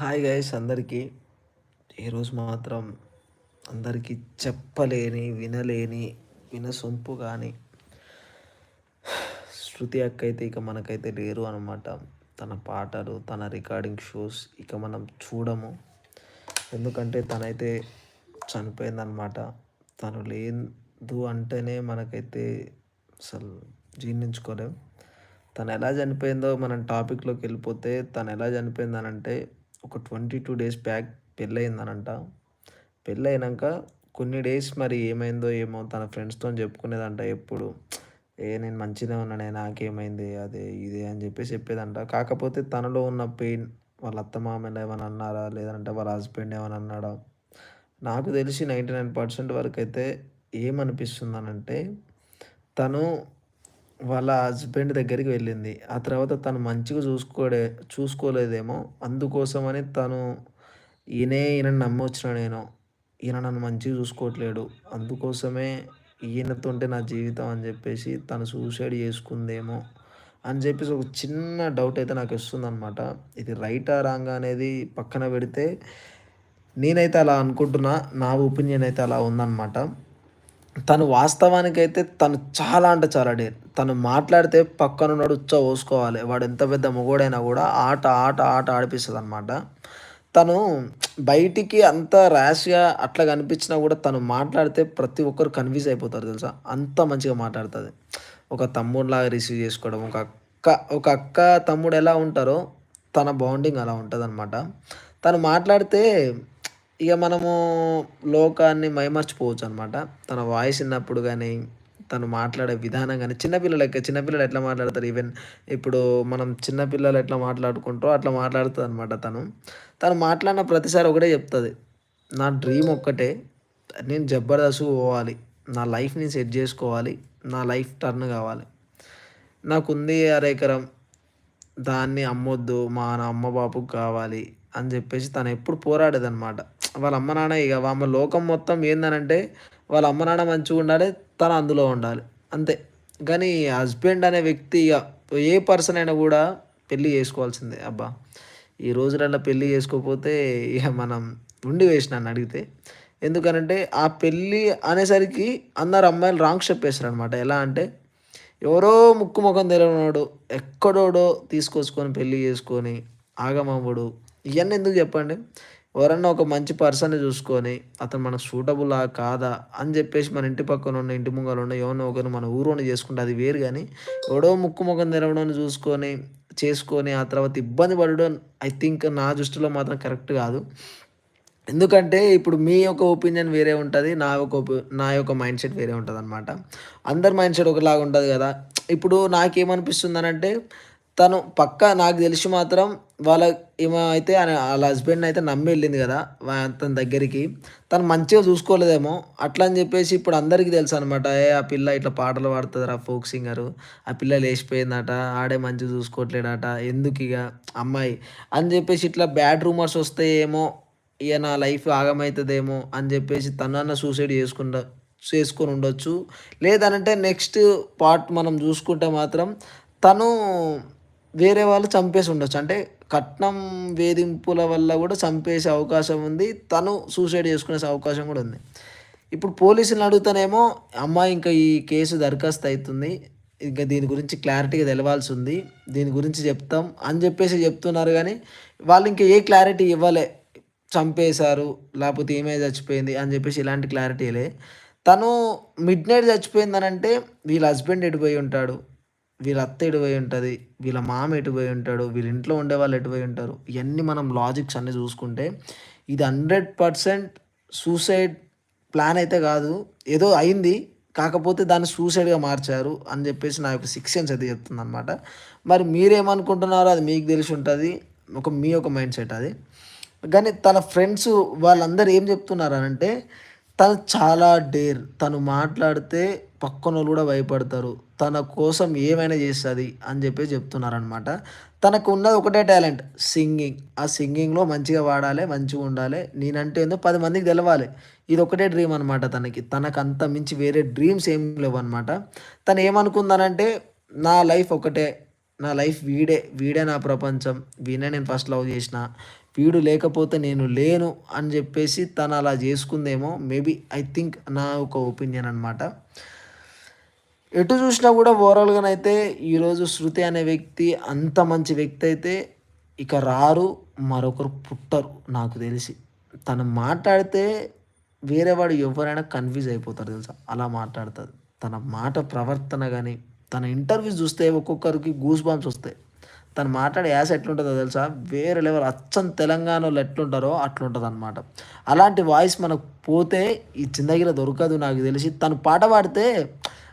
Hi guys అందరికీ. ఈరోజు మాత్రం అందరికీ చెప్పలేని వినలేని వినసొంపు కానీ శృతి అక్క అయితే ఇక మనకైతే లేరు అనమాట తన పాటలు తన రికార్డింగ్ షోస్ ఇక మనం చూడము. ఎందుకంటే తనైతే చనిపోయిందనమాట తను లేదు అంటేనే మనకైతే అసలు జీర్ణించుకోలేం. తను ఎలా చనిపోయిందో మనం టాపిక్లోకి వెళ్ళిపోతే తను ఎలా చనిపోయిందనంటే ఒక ట్వంటీ టూ డేస్ బ్యాక్ పెళ్ళయిందనంట. పెళ్ళయినాక కొన్ని డేస్ మరి ఏమైందో ఏమో తన ఫ్రెండ్స్తో చెప్పుకునేదంట ఎప్పుడు. ఏ నేను మంచిగా ఉన్నానే నాకేమైంది అదే ఇదే అని చెప్పేసి చెప్పేదంట. కాకపోతే తనలో ఉన్న పెయిన్ వాళ్ళ అత్తమామలు ఏమైనా అన్నారా లేదంటే వాళ్ళ హస్బెండ్ ఏమైనా అన్నాడా నాకు తెలిసి నైంటీ నైన్ పర్సెంట్ వరకు అయితే ఏమనిపిస్తుందనంటే తను వాళ్ళ హస్బెండ్ దగ్గరికి వెళ్ళింది. ఆ తర్వాత తను మంచిగా చూసుకోడే చూసుకోలేదేమో. అందుకోసమని తను ఈయనే ఈయన నమ్మొచ్చిన నేను. ఈయన నన్ను మంచిగా చూసుకోవట్లేడు. అందుకోసమే ఈయనతోంటే నా జీవితం అని చెప్పేసి తను సూసైడ్ చేసుకుందేమో అని చెప్పేసి ఒక చిన్న డౌట్ అయితే నాకు వస్తుందన్నమాట. ఇది రైటా రాంగ్ అనేది పక్కన పెడితే నేనైతే అలా అనుకుంటున్నా. నా ఒపీనియన్ అయితే అలా ఉందన్నమాట. తను వాస్తవానికైతే తను చాలా అంటే చాలా డేర్ తను మాట్లాడితే పక్కనున్నాడు ఉచ్చ పోసుకోవాలి వాడు ఎంత పెద్ద మొగోడైనా కూడా ఆట ఆట ఆట ఆడిపిస్తుంది అనమాట తను బయటికి అంత ర్యాష్గా అట్లా కనిపించినా కూడా తను మాట్లాడితే ప్రతి ఒక్కరు కన్ఫ్యూజ్ అయిపోతారు తెలుసా? అంత మంచిగా మాట్లాడుతుంది. ఒక తమ్ముడిలాగా రిసీవ్ చేసుకోవడం ఒక అక్క ఒక అక్క తమ్ముడు ఎలా ఉంటారో తన బాండింగ్ అలా ఉంటుంది అనమాట తను మాట్లాడితే ఇక మనము లోకాన్ని మైమర్చిపోవచ్చు అనమాట తన వాయిస్ విన్నప్పుడు కానీ తను మాట్లాడే విధానం కానీ చిన్నపిల్లలకి చిన్నపిల్లలు ఎట్లా మాట్లాడతారు? ఈవెన్ ఇప్పుడు మనం చిన్నపిల్లలు ఎట్లా మాట్లాడుకుంటారో అట్లా మాట్లాడుతుంది అనమాట తను. తను మాట్లాడిన ప్రతిసారి ఒకటే చెప్తుంది. నా డ్రీమ్ ఒక్కటే నేను జబర్దస్త్ పోవాలి. నా లైఫ్ని సెట్ చేసుకోవాలి. నా లైఫ్ టర్న్ కావాలి. నాకుంది అరెకరం దాన్ని అమ్మొద్దు. మా నా అమ్మ బాబుకు కావాలి అని చెప్పేసి తను ఎప్పుడు పోరాడేదన్నమాట. వాళ్ళ అమ్మ నాన్న ఇక వాళ్ళ లోకం మొత్తం ఏందనంటే వాళ్ళ అమ్మ నాన్న మంచిగా ఉండాలి తను అందులో ఉండాలి. అంతే. కానీ హస్బెండ్ అనే వ్యక్తి ఇక ఏ పర్సన్ అయినా కూడా పెళ్ళి చేసుకోవాల్సిందే. అబ్బా ఈ రోజులలో పెళ్ళి చేసుకోకపోతే ఇక మనం ఉండి వేసినాను అడిగితే. ఎందుకనంటే ఆ పెళ్ళి అనేసరికి అందరు అమ్మాయిలు రాంగ్ స్టెప్ వేస్తారు అనమాట ఎలా అంటే ఎవరో ముక్కు ముఖం తెలియనాడు ఎక్కడోడో తీసుకొచ్చుకొని పెళ్ళి చేసుకొని ఆగమవ్వడు ఇవన్నీ ఎందుకు చెప్పండి? ఎవరన్నా ఒక మంచి పర్సన్ని చూసుకొని అతను మనకు సూటబులా కాదా? అని చెప్పేసి మన ఇంటి పక్కన ఉన్న ఇంటి ముంగలు ఉన్న ఎవరినో ఒకరిని మన ఊరోని చేసుకుంటే అది వేరు కానీ ఎవడో ముక్కు ముఖం తెరవడం చూసుకొని చేసుకొని ఆ తర్వాత ఇబ్బంది పడడం ఐ థింక్ నా దృష్టిలో మాత్రం కరెక్ట్ కాదు. ఎందుకంటే ఇప్పుడు మీ యొక్క ఒపీనియన్ వేరే ఉంటుంది నా యొక్క నా యొక్క మైండ్ సెట్ వేరే ఉంటుంది అనమాట అందరి మైండ్ సెట్ ఒకలాగా ఉంటుంది కదా. ఇప్పుడు నాకేమనిపిస్తుంది అని అంటే తను పక్క నాకు తెలిసి మాత్రం వాళ్ళ ఈమె అయితే వాళ్ళ హస్బెండ్ అయితే నమ్మి వెళ్ళింది కదా తన దగ్గరికి. తను మంచిగా చూసుకోలేదేమో. అట్లా అని చెప్పేసి ఇప్పుడు అందరికీ తెలుసు అనమాట ఏ ఆ పిల్ల ఇట్లా పాటలు పాడుతుందిరా ఫోక్ సింగరు ఆ పిల్ల లేచిపోయిందట ఆడే మంచిగా చూసుకోవట్లేడట. ఎందుకు ఇక? అమ్మాయి. అని చెప్పేసి ఇట్లా బ్యాడ్ రూమర్స్ వస్తాయేమో ఇక నా లైఫ్ ఆగమవుతుందేమో అని చెప్పేసి తనన్న సూసైడ్ చేసుకుంటా చేసుకొని ఉండొచ్చు. లేదనంటే నెక్స్ట్ పార్ట్ మనం చూసుకుంటే మాత్రం తను వేరే వాళ్ళు చంపేసి ఉండొచ్చు. అంటే కట్నం వేధింపుల వల్ల కూడా చంపేసే అవకాశం ఉంది. తను సూసైడ్ చేసుకునే అవకాశం కూడా ఉంది. ఇప్పుడు పోలీసులను అడుగుతానేమో అమ్మాయి ఇంకా ఈ కేసు దరఖాస్తు అవుతుంది ఇంకా దీని గురించి క్లారిటీగా తెలవాల్సి ఉంది. దీని గురించి చెప్తాం అని చెప్పేసి చెప్తున్నారు. కానీ వాళ్ళు ఇంకా ఏ క్లారిటీ ఇవ్వలే. చంపేశారు. లేకపోతే ఏమే చచ్చిపోయింది అని చెప్పేసి ఇలాంటి క్లారిటీలే. తను మిడ్ నైట్ చచ్చిపోయిందని అంటే వీళ్ళ హస్బెండ్ ఎడిపోయి ఉంటాడు? వీళ్ళ అత్త ఎటుపోయి ఉంటుంది? వీళ్ళ మామ ఎటుపోయి ఉంటాడు? వీళ్ళ ఇంట్లో ఉండే వాళ్ళు ఎటుపోయి ఉంటారు? ఇవన్నీ మనం లాజిక్స్ అన్నీ చూసుకుంటే ఇది హండ్రెడ్ పర్సెంట్ సూసైడ్ ప్లాన్ అయితే కాదు. ఏదో అయింది కాకపోతే దాన్ని సూసైడ్గా మార్చారు అని చెప్పేసి నా యొక్క సిక్స్ సెన్స్ అయితే చెప్తుంది అనమాట మరి మీరేమనుకుంటున్నారో అది మీకు తెలిసి ఉంటుంది. ఒక మీ యొక్క మైండ్ సెట్ అది. కానీ తన ఫ్రెండ్స్ వాళ్ళందరూ ఏం చెప్తున్నారు అని అంటే తను చాలా డేర్ తను మాట్లాడితే పక్కన వాళ్ళు కూడా భయపడతారు. తన కోసం ఏమైనా చేస్తుంది అని చెప్పి చెప్తున్నారనమాట తనకు ఉన్నది ఒకటే టాలెంట్ సింగింగ్. ఆ సింగింగ్లో మంచిగా వాడాలి మంచిగా ఉండాలి. నేనంటే ఏందో పది మందికి తెలవాలి. ఇది ఒకటే డ్రీమ్ అనమాట తనకి. తనకు అంత మించి వేరే డ్రీమ్స్ ఏం లేవు అనమాట తను ఏమనుకుందానంటే నా లైఫ్ ఒకటే. నా లైఫ్ వీడే. వీడే నా ప్రపంచం. వీడే నేను ఫస్ట్ లవ్ చేసిన. వీడు లేకపోతే నేను లేను అని చెప్పేసి తను అలా చేసుకుందేమో. మేబీ ఐ థింక్ నా ఒక ఒపీనియన్ అనమాట ఎటు చూసినా కూడా ఓవరాల్గానైతే ఈరోజు శృతి అనే వ్యక్తి అంత మంచి వ్యక్తి అయితే ఇక రారు మరొకరు పుట్టరు నాకు తెలిసి. తను మాట్లాడితే వేరే వాడు ఎవరైనా కన్ఫ్యూజ్ అయిపోతారు తెలుసా? అలా మాట్లాడుతుంది తన మాట ప్రవర్తన కానీ తన ఇంటర్వ్యూస్ చూస్తే ఒక్కొక్కరికి గూస్ బాంబ్స్ వస్తాయి. తను మాట్లాడే యాస ఎట్లుంటుందో తెలుసా? వేరే లెవెల్ అచ్చం తెలంగాణలో ఎట్లుంటారో అట్లుంటుంది అనమాట అలాంటి వాయిస్ మనకు పోతే ఈ చిందగిర దొరకదు నాకు తెలిసి. తను పాట పాడితే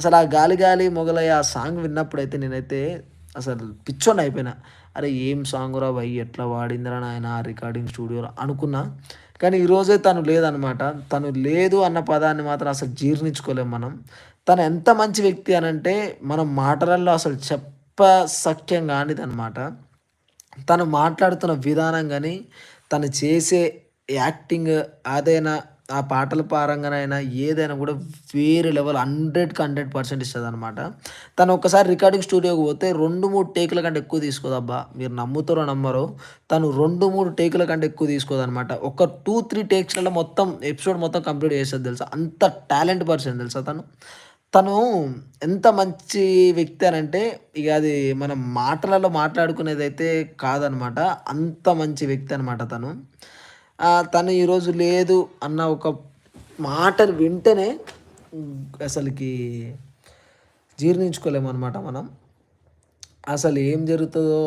అసలు ఆ గాలి గాలి మొగలయ్య ఆ సాంగ్ విన్నప్పుడైతే నేనైతే అసలు పిచ్చోని అయిపోయినా. అరే ఏం సాంగ్ రా భయ్ ఎట్లా వాడిందిరా నాయన ఆ రికార్డింగ్ స్టూడియోలో అనుకున్నా. కానీ ఈరోజే తను లేదనమాట తను లేదు అన్న పదాన్ని మాత్రం అసలు జీర్ణించుకోలేము మనం. తను ఎంత మంచి వ్యక్తి అని అంటే మనం మాటలలో అసలు చెప్ప సఖ్యం కానిదనమాట తను మాట్లాడుతున్న విధానం కానీ తను చేసే యాక్టింగ్ అదైనా ఆ పాటల పారంగానైనా ఏదైనా కూడా వేరే లెవెల్ హండ్రెడ్కి హండ్రెడ్ పర్సెంట్ ఇస్తుంది అనమాట తను ఒకసారి రికార్డింగ్ స్టూడియోకి పోతే రెండు మూడు టేకుల కంటే ఎక్కువ తీసుకోదబ్బా మీరు నమ్ముతారో నమ్మరో తను రెండు మూడు టేకుల కంటే ఎక్కువ తీసుకోదనమాట ఒక టూ త్రీ టేక్స్లలో మొత్తం ఎపిసోడ్ మొత్తం కంప్లీట్ చేస్తుంది తెలుసా? అంత టాలెంట్ పర్సన్ తెలుసా తను? తను ఎంత మంచి వ్యక్తి అని అంటే ఇక అది మనం మాటలలో మాట్లాడుకునేది అయితే కాదనమాట అంత మంచి వ్యక్తి అనమాట తను. తను ఈరోజు లేదు అన్న ఒక మాటను వింటేనే అసలుకి జీర్ణించుకోలేమన్నమాట మనం. అసలు ఏం జరుగుతుందో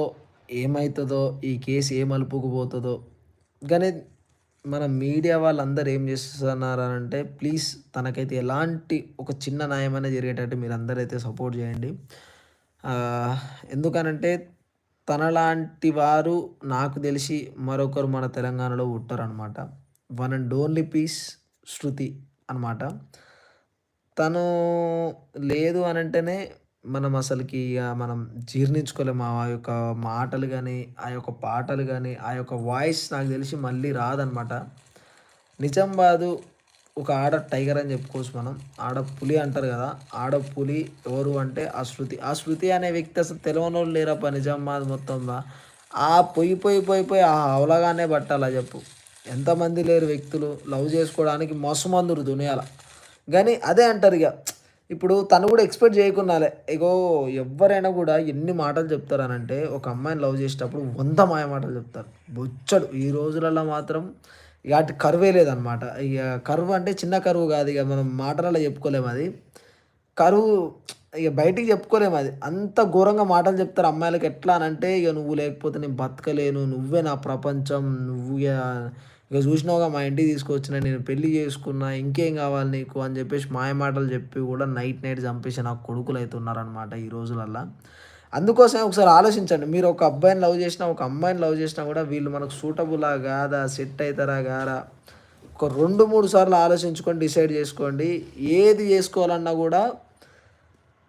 ఏమవుతుందో ఈ కేసు ఏం అలుపుకుపోతుందో కానీ మన మీడియా వాళ్ళందరూ ఏం చేస్తున్నారంటే ప్లీజ్ తనకైతే ఎలాంటి ఒక చిన్న న్యాయమైనా జరిగేటట్టు మీరు అందరైతే సపోర్ట్ చేయండి. ఎందుకనంటే తనలాంటి వారు నాకు తెలిసి మరొకరు మన తెలంగాణలో ఉంటారనమాట one and only piece Shruti అనమాట తను లేదు అని అంటేనే మనం అసలుకి ఇక మనం జీర్ణించుకోలేము ఆ యొక్క మాటలు కానీ ఆ యొక్క పాటలు కానీ ఆ యొక్క వాయిస్ నాకు తెలిసి మళ్ళీ రాదనమాట నిజం కాదు ఒక ఆడ టైగర్ అని చెప్పుకోవచ్చు మనం. ఆడ పులి అంటారు కదా ఆడ పులి ఎవరు అంటే ఆ శృతి. ఆ శృతి అనే వ్యక్తి అసలు తెలియని వాళ్ళు లేరప్ప నిజామాబాద్ మొత్తం ఆ పొయ్యి పొయ్యి పొయ్యి పొయ్యి ఆ అవలగానే పట్టాలా చెప్పు. ఎంతమంది లేరు వ్యక్తులు లవ్ చేసుకోవడానికి మస్తు మందురు దునియాల. కానీ అదే అంటారు ఇక ఇప్పుడు తను కూడా ఎక్స్పెక్ట్ చేయకున్నాలే ఇగో ఎవరైనా కూడా ఎన్ని మాటలు చెప్తారనంటే ఒక అమ్మాయిని లవ్ చేసేటప్పుడు వంద మాయ మాటలు చెప్తారు. బొచ్చడు. ఈ రోజులలో మాత్రం ఇక అటు కరువే లేదనమాట ఇక కరువు అంటే చిన్న కరువు కాదు ఇక మనం మాటలలో చెప్పుకోలేము అది. కరువు ఇక బయటికి చెప్పుకోలేము అది. అంత ఘోరంగా మాటలు చెప్తారు అమ్మాయిలకి ఎట్లా అని అంటే ఇక నువ్వు లేకపోతే నేను బతకలేను నువ్వే నా ప్రపంచం నువ్వు ఇక ఇక చూసినావుగా మా ఇంటికి తీసుకొచ్చిన నేను పెళ్ళి చేసుకున్నా ఇంకేం కావాలి నీకు అని చెప్పేసి మాయ మాటలు చెప్పి కూడా నైట్ నైట్ చంపేసి నాకు కొడుకులు అయితే ఉన్నారనమాట ఈ రోజులల్లో. అందుకోసమే ఒకసారి ఆలోచించండి. మీరు ఒక అబ్బాయిని లవ్ చేసినా ఒక అమ్మాయిని లవ్ చేసినా కూడా వీళ్ళు మనకు సూటబులా కాదా సెట్ అవుతారా కాదా? ఒక రెండు మూడు సార్లు ఆలోచించుకొని డిసైడ్ చేసుకోండి. ఏది చేసుకోవాలన్నా కూడా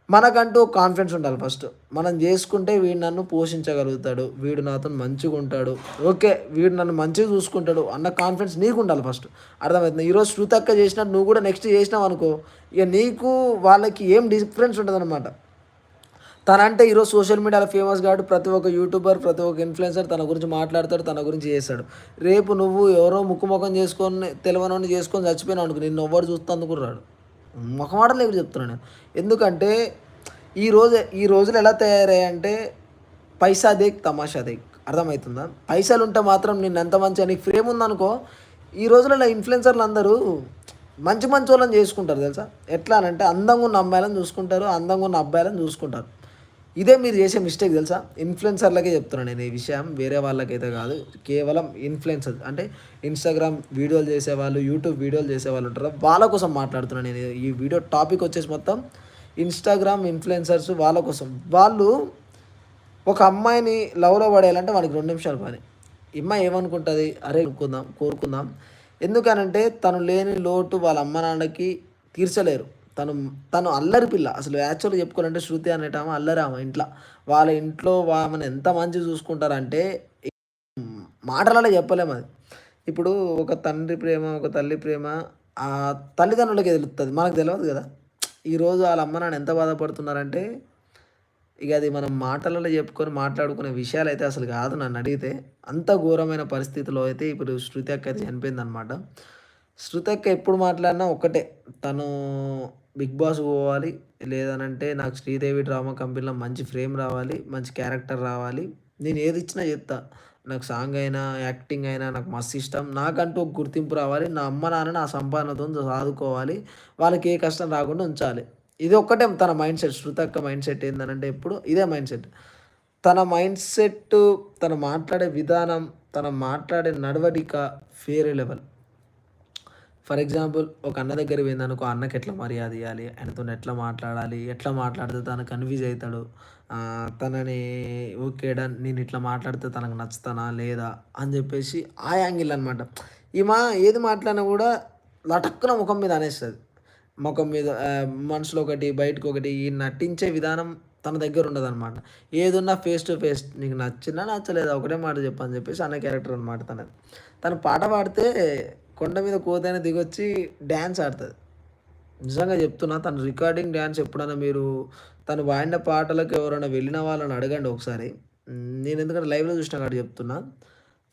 మనకంటూ కాన్ఫిడెన్స్ ఉండాలి ఫస్ట్. మనం చేసుకుంటే వీడు నన్ను పోషించగలుగుతాడు. వీడు నాతో మంచిగా ఉంటాడు. ఓకే వీడు నన్ను మంచిగా చూసుకుంటాడు అన్న కాన్ఫిడెన్స్ నీకు ఉండాలి ఫస్ట్. అర్థమవుతుంది? ఈరోజు శృతక్క చేసినట్టు నువ్వు కూడా నెక్స్ట్ చేసినావు అనుకో ఇక నీకు వాళ్ళకి ఏం డిఫరెన్స్ ఉంటుంది అనమాట తనంటే ఈరోజు సోషల్ మీడియాలో ఫేమస్ కాబట్టి ప్రతి ఒక్క యూట్యూబర్ ప్రతి ఒక్క ఇన్ఫ్లుయెన్సర్ తన గురించి మాట్లాడతాడు తన గురించి చేస్తాడు. రేపు నువ్వు ఎవరో ముఖముఖం చేసుకొని తెలియనోని చేసుకొని చచ్చిపోయినావు అనుకో నిన్ను ఎవ్వరు చూస్తా అందుకున్నాడు ముఖమాటలు ఎవరు చెప్తున్నాను నేను. ఎందుకంటే ఈ రోజు ఈ రోజులు ఎలా తయారయ్యాయంటే పైసా దేక్ తమాషా దేక్. అర్థమవుతుందా? పైసలు ఉంటే మాత్రం నిన్ను ఎంత మంచిగా నీకు ఫ్రేమ్ ఉందనుకో ఈ రోజులలో ఇన్ఫ్లుయెన్సర్లు అందరూ మంచి మంచి వాళ్ళని చేసుకుంటారు తెలుసా? ఎట్లా అని అంటే అందంగా ఉన్న అమ్మాయిలను చూసుకుంటారు అందంగా ఉన్న అబ్బాయిలను చూసుకుంటారు. ఇదే మీరు చేసే మిస్టేక్ తెలుసా? ఇన్ఫ్లుయెన్సర్లకే చెప్తున్నాను నేను ఈ విషయం. వేరే వాళ్ళకైతే కాదు. కేవలం ఇన్ఫ్లుయెన్సర్ అంటే ఇన్స్టాగ్రామ్ వీడియోలు చేసేవాళ్ళు యూట్యూబ్ వీడియోలు చేసేవాళ్ళు ఉంటారు. వాళ్ళ కోసం మాట్లాడుతున్నాను నేను. ఈ వీడియో టాపిక్ వచ్చేసి మొత్తం ఇన్స్టాగ్రామ్ ఇన్ఫ్లుయెన్సర్స్ వాళ్ళ కోసం. వాళ్ళు ఒక అమ్మాయిని లవ్లో పడేయాలంటే వాళ్ళకి రెండు నిమిషాలు పని. ఇమ్మాయి అమ్మాయి ఏమనుకుంటుంది? అరే కోరుకుందాం కోరుకుందాం. ఎందుకనంటే తను లేని లోటు వాళ్ళ అమ్మ నాన్నకి తీర్చలేరు. తను తను అల్లరి పిల్ల. అసలు యాక్చువల్గా చెప్పుకోవాలంటే శృతి అనేట అల్లరామ అల్లరి ఆమె ఇంట్లో. వాళ్ళ ఇంట్లో ఆమెను ఎంత మంచి చూసుకుంటారంటే మాటలలో చెప్పలేము అది. ఇప్పుడు ఒక తండ్రి ప్రేమ ఒక తల్లి ప్రేమ ఆ తల్లిదండ్రులకి తెలుస్తుంది మనకు తెలియదు కదా. ఈరోజు వాళ్ళ అమ్మ నాన్న ఎంత బాధపడుతున్నారంటే ఇక అది మనం మాటలలో చెప్పుకొని మాట్లాడుకునే విషయాలు అయితే అసలు కాదు నన్ను అడిగితే. అంత ఘోరమైన పరిస్థితిలో అయితే ఇప్పుడు శృతి అక్క అయితే చనిపోయిందనమాట శృతి అక్క ఎప్పుడు మాట్లాడినా ఒకటే తను బిగ్ బాస్ పోవాలి లేదనంటే నాకు శ్రీదేవి డ్రామా కంపెనీలో మంచి ఫ్రేమ్ రావాలి మంచి క్యారెక్టర్ రావాలి. నేను ఏది ఇచ్చినా చెప్తా నాకు సాంగ్ అయినా యాక్టింగ్ అయినా నాకు మస్తు ఇష్టం. నాకంటూ ఒక గుర్తింపు రావాలి. నా అమ్మ నాన్న నా సంపాదనతో సాదుకోవాలి. వాళ్ళకి ఏ కష్టం రాకుండా ఉంచాలి. ఇది ఒక్కటే తన మైండ్ సెట్. శృతక్క మైండ్ సెట్ ఏంటంటే ఎప్పుడు ఇదే మైండ్ సెట్. తన మైండ్ సెట్ తను మాట్లాడే విధానం తన మాట్లాడే నడవడిక ఫేరే లెవెల్. ఫర్ ఎగ్జాంపుల్ ఒక అన్న దగ్గర పోయిందనుకో అన్నకి ఎట్లా మర్యాద ఇవ్వాలి ఆయనతో ఎట్లా మాట్లాడాలి? ఎట్లా మాట్లాడితే తను కన్ఫ్యూజ్ అవుతాడు తనని ఓకేడా నేను ఇట్లా మాట్లాడితే తనకు నచ్చుతానా? లేదా? అని చెప్పేసి ఆ యాంగిల్ అనమాట ఈమె ఏది మాట్లాడినా కూడా లటక్కున ముఖం మీద అనేస్తుంది. ముఖం మీద మనసులో ఒకటి బయటకు ఒకటి ఈ నటించే విధానం తన దగ్గర ఉండదు అనమాట ఏదున్నా ఫేస్ టు ఫేస్ నీకు నచ్చినా నచ్చలేదా? ఒకటే మాట చెప్పని చెప్పేసి అన్న క్యారెక్టర్ అనమాట తనది. తను పాట పాడితే కొండ మీద కోతైన దిగొచ్చి డ్యాన్స్ ఆడుతుంది. నిజంగా చెప్తున్నా తన రికార్డింగ్ డ్యాన్స్ ఎప్పుడైనా మీరు తను వాడిన పాటలకు ఎవరైనా వెళ్ళిన వాళ్ళని అడగండి ఒకసారి. నేను ఎందుకంటే లైవ్లో చూసిన కాబట్టి చెప్తున్నా.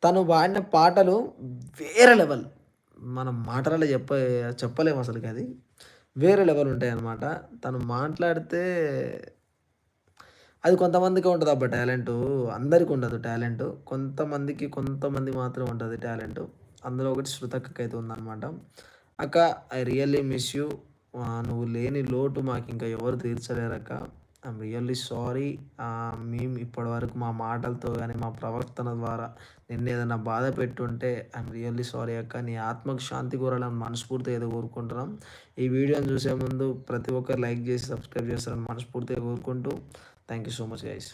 తను వాడిన పాటలు వేరే లెవెల్. మనం మాటలలో చెప్ప చెప్పలేము అసలుకి అది. వేరే లెవెల్ ఉంటాయి అన్నమాట తను మాట్లాడితే అది కొంతమందికి ఉంటుంది అబ్బా టాలెంట్. అందరికి ఉండదు టాలెంట్. కొంతమందికి కొంతమంది మాత్రం ఉంటుంది టాలెంట్. అందులో ఒకటి శృతక్కకి అయితే ఉందన్నమాట. అక్క ఐ రియల్లీ మిస్ యూ. నువ్వు లేని లోటు మాకు ఇంకా ఎవరు తీర్చలేరు అక్క రియల్లీ సారీ. మేము ఇప్పటివరకు మా మాటలతో కానీ మా ప్రవర్తన ద్వారా నిన్న ఏదైనా బాధ పెట్టుంటే ఐఎమ్ రియల్లీ సారీ అక్క. నీ ఆత్మకు శాంతి కోరాలని మనస్ఫూర్తిగా ఏదో కోరుకుంటున్నాం. ఈ వీడియోని చూసే ముందు ప్రతి ఒక్కరు లైక్ చేసి సబ్స్క్రైబ్ చేస్తారని మనస్ఫూర్తిగా కోరుకుంటూ thank you so much guys.